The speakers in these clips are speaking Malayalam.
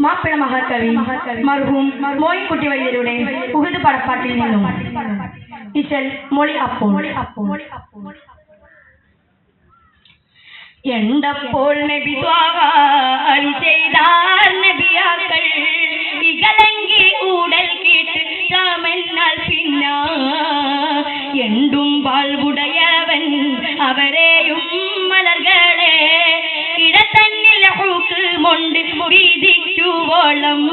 മാപ്പിള മഹാകവി മർഹൂം മോയിൻകുട്ടി വൈദ്യരുടെ ഉഹുദ് പടപ്പാട്ടിൽ നിന്നും. ഇശൽ മൊളി അപ്പോൾ. എണ്ടപ്പോൾ നബി ദ്വാരം ചെയ്താർ നബിയാക്കൾ. ഇകലങ്കി ഊടൽ കേട്ട് രാമെന്നാൽ പിന്ന. എണ്ടും വാൾവുടയവൻ അവരെയും മലർകളെ தாளம்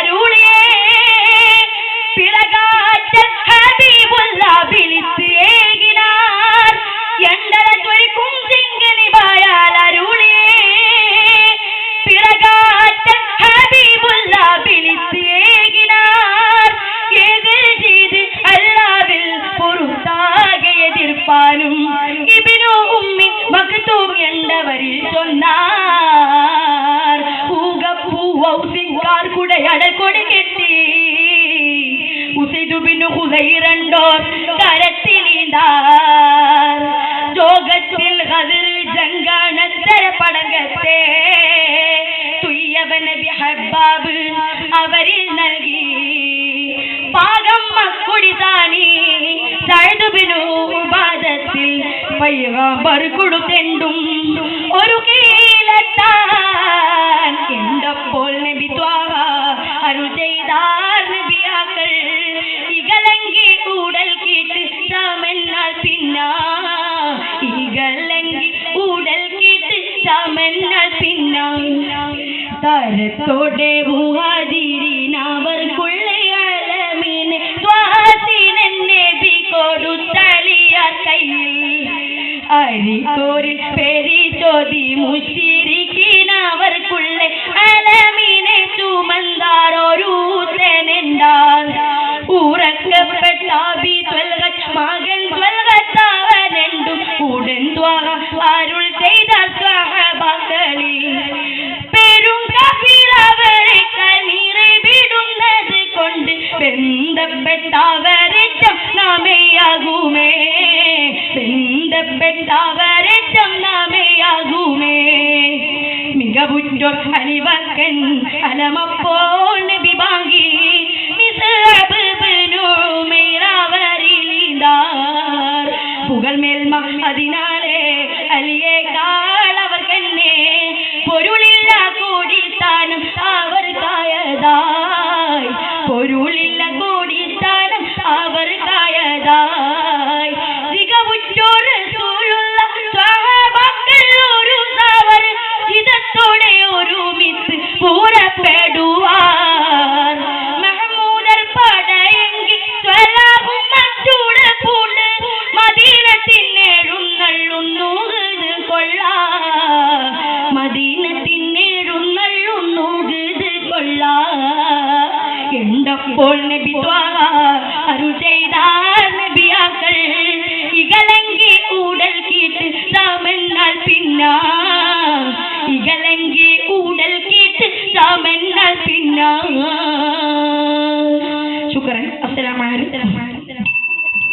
அருளே. பிறகாற்றல் ஹபீபுல்லா விழித்து ஏகினார். எண்டல தொழிக்கும் சிங்கனி பாயால் அருளே. பிறகாற்றல் ஹபீபுல்லா விழித்து ஏகினார். எதிர் செய்து அல்லாவில் பொருத்தாக எதிர்ப்பானும் കുടയടൽ കൊടി കെട്ടി. ഉസിദുബിനു ഹുസൈറണ്ടോർ കരത്തിലീണ്ടാർ ജോഗത്തിൽ ഹതിർ ജങ്കാണത്തര പടങ്കത്തെ തുയ്യവ നബി ഹബ്ബാബ് അവരിൽ നൽകി. പാകം മക്കുടി താനി സൈദുബിനു ഉപാദത്തിൽ പയ്യകാമ്പർ കൊടുത്തെണ്ടും. ഒരു കീലത്താൻ അരു ചെയ്താർ നബിയാക്കൾ. ചോദി മുഷിരിക്കിനവർക്കുള്ള അലമീനെ ചുമന്താറൊരുത്തനെണ്ടാൽ ഉറക്കപ്പെട്ട ബി മകൻ ത്വൽഗത്തവനെണ്ടും ഉടൻ ത്വഹ അരുൾ ചെയ്ത സ്വഹബകളിൽ പെരും കപിലവരെ കണ്ണീരെ വിടുന്നത് കൊണ്ട് ബന്ധപ്പെട്ടവരറ്റം നാമയാകുമേ. ബന്ധപ്പെട്ടവരറ്റം അതിനാലേ പൂരപ്പെടുവാൻ മഹമൂദർ പടയെങ്കിൽ സ്വലാഹും മറ്റൂട് പൂണ്ട് മദീനത്തിനെഴുന്നള്ളുന്നു കൊള്ളാ. മദീനത്തിനെഴുന്നള്ളുന്നു കൊള്ളാ. എണ്ടപ്പോൾ നബി ദ്വാര അരു രാമെന്നാൽ പിന്ന ശുക്രൻ അസ്സലാമലൈക്കും